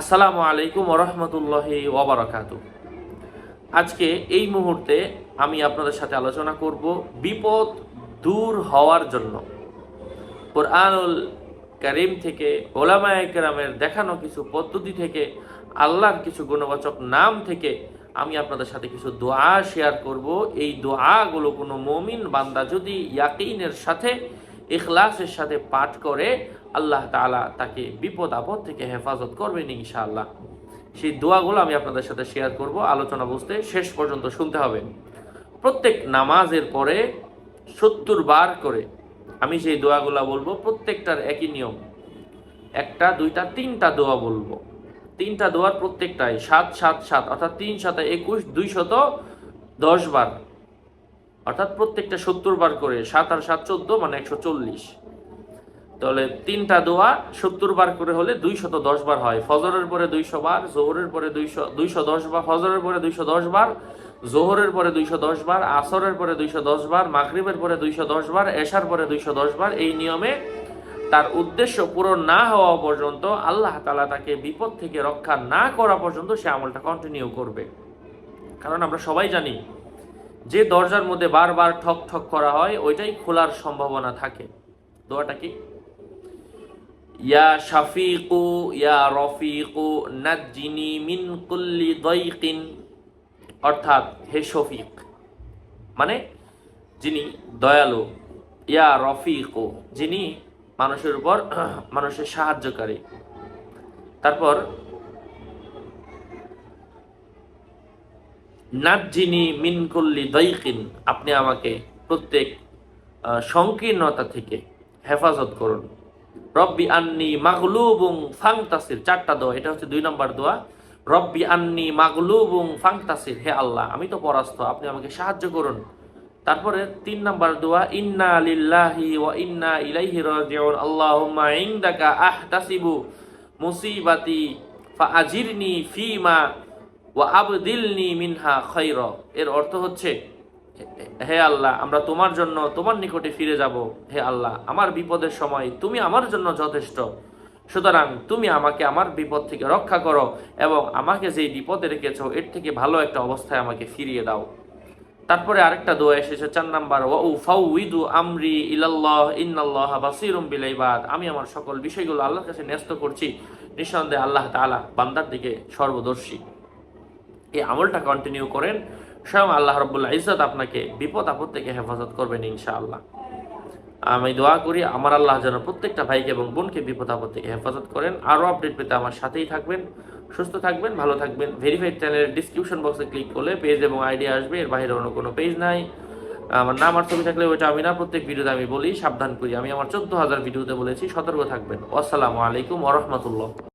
আসসালামু আলাইকুম ওরহমতুল্লাহি ওবরাকাত আজকে এই মুহূর্তে আমি আপনাদের সাথে আলোচনা করব বিপদ দূর হওয়ার জন্য। কোরআনুল করিম থেকে ওলামা একরামের দেখানো কিছু পদ্ধতি থেকে, আল্লাহর কিছু গুণবাচক নাম থেকে আমি আপনাদের সাথে কিছু দোয়া শেয়ার করব। এই দোয়াগুলো কোনো মমিন বান্দা যদি ইয়াকিনের সাথে ইখলাসের সাথে পাঠ করে আল্লাহ তাআলা তাকে বিপদ আপদ থেকে হেফাজত করবেন ইনশাআল্লাহ। সেই দোয়াগুলো আমি আপনাদের সাথে শেয়ার করব, আলোচনা বুঝতে শেষ পর্যন্ত শুনতে হবে। প্রত্যেক নামাজের পরে সত্তর বার করে আমি সেই দোয়াগুলা বলব, প্রত্যেকটার একই নিয়ম। একটা, দুইটা, তিনটা দোয়া বলব। তিনটা দোয়ার প্রত্যেকটাই সাত সাত সাত, অর্থাৎ তিন সাথে একুশ দুই শত দশ বার অর্থাৎ প্রত্যেকটা সত্তর বার করে সাত আর সাত চোদ্দ মানে একশো চল্লিশ। তাহলে তিনটা দোয়া সত্তর বার করে হলে দুইশত দশ বার হয়। ফজরের পরে দুইশো বার, জোহরের পরে দুইশো দুইশো দশ বার, ফজরের পরে দুইশো দশ বার, জোহরের পরে দুইশো দশ বার, আসরের পরে দুইশো দশ বার, মাগরিবের পরে দুইশো দশ বার, এশার পরে দুইশো দশ বার, এই নিয়মে তার উদ্দেশ্য পূরণ না হওয়া পর্যন্ত আল্লাহ তালা তাকে বিপদ থেকে রক্ষা না করা পর্যন্ত সে আমলটা কন্টিনিউ করবে। কারণ আমরা সবাই জানি যে দরজার মধ্যে বারবার ঠক ঠক করা হয়, ওইটাই খোলার সম্ভাবনা থাকে। দোয়াটা কি? ইয়া শাফিকু, ইয়া রফিকু, নাজ্জিনি মিন কুল্লি দয়কিন অর্থাৎ, হে শফিক। মানে যিনি দয়ালু, ইয়া রফিকু, যিনি মানুষের উপর, মানুষের সাহায্যকারী। তারপর নাজ্জিনি মিন কুল্লি দয়কিন আপনি আমাকে প্রত্যেক সংকীর্ণতা থেকে হেফাজত করুন। রব্বি আন্নি মাগলুবুং ফাংতাসির, চারটা দোয়া, এটা হচ্ছে দুই নম্বর দোয়া। রব্বি আন্নি মাগলুবুং ফাংতাসির, হে আল্লাহ, আমি তো পরাস্ত, আপনি আমাকে সাহায্য করুন। তারপরে তিন নম্বর দোয়া, ইন্না লিল্লাহি ওয়া ইন্না ইলাইহি রাজিউন, আল্লাহুম্মা ইনদাকা আহতাসিবু মুসিবাতি ফাআজিরনি ফিমা ওয়া আবদিলনি মিনহা খায়রা। এর অর্থ হচ্ছে, হে আল্লাহ, আমরা তোমার জন্য তোমার নিকটে ফিরে যাব। হে আল্লাহ, আমার বিপদের সময় তুমি আমার জন্য যথেষ্ট। সুতরাং তুমি আমাকে আমার বিপদ থেকে রক্ষা করো এবং আমাকে যেই বিপদে রেখেছ, এর থেকে ভালো একটা অবস্থায় আমাকে ফিরিয়ে দাও। তারপরে আরেকটা দোয়া এসেছে, চার নাম্বার ওয়াউ ফাউইদু আমরি ইলাল্লাহ, ইন্নাল্লাহ বাসিরুম বিল ইবাদ আমি আমার সকল বিষয়গুলো আল্লাহর কাছে ন্যস্ত করছি। নিঃসন্দেহে আল্লাহ তাআলা বান্দার দিকে সর্বদর্শী। এই আমলটা কন্টিনিউ করেন, স্বয়ং আল্লাহ রব্বুল্লাহ ইজ্জত আপনাকে বিপদ আপদ থেকে হেফাজত করবেন ইনশাআল্লাহ। আমি দোয়া করি আমার আল্লাহ যেন প্রত্যেকটা ভাইকে এবং বোনকে বিপদ আপদ থেকে হেফাজত করেন। আরও আপডেট পেতে আমার সাথেই থাকবেন, সুস্থ থাকবেন, ভালো থাকবেন। ভেরিফাইড চ্যানেলের ডিসক্রিপশন বক্সে ক্লিক করলে পেজ এবং আইডি আসবে, এর বাইরে অন্য কোনো পেজ নাই। আমার নাম আর ছবি থাকলে ওইটা আমি না, প্রত্যেক ভিডিওতে আমি বলি, সাবধান করি। আমি আমার চোদ্দ হাজার ভিডিওতে বলেছি, সতর্ক থাকবেন। আসসালামু আলাইকুম ওরহমতুল্লাহ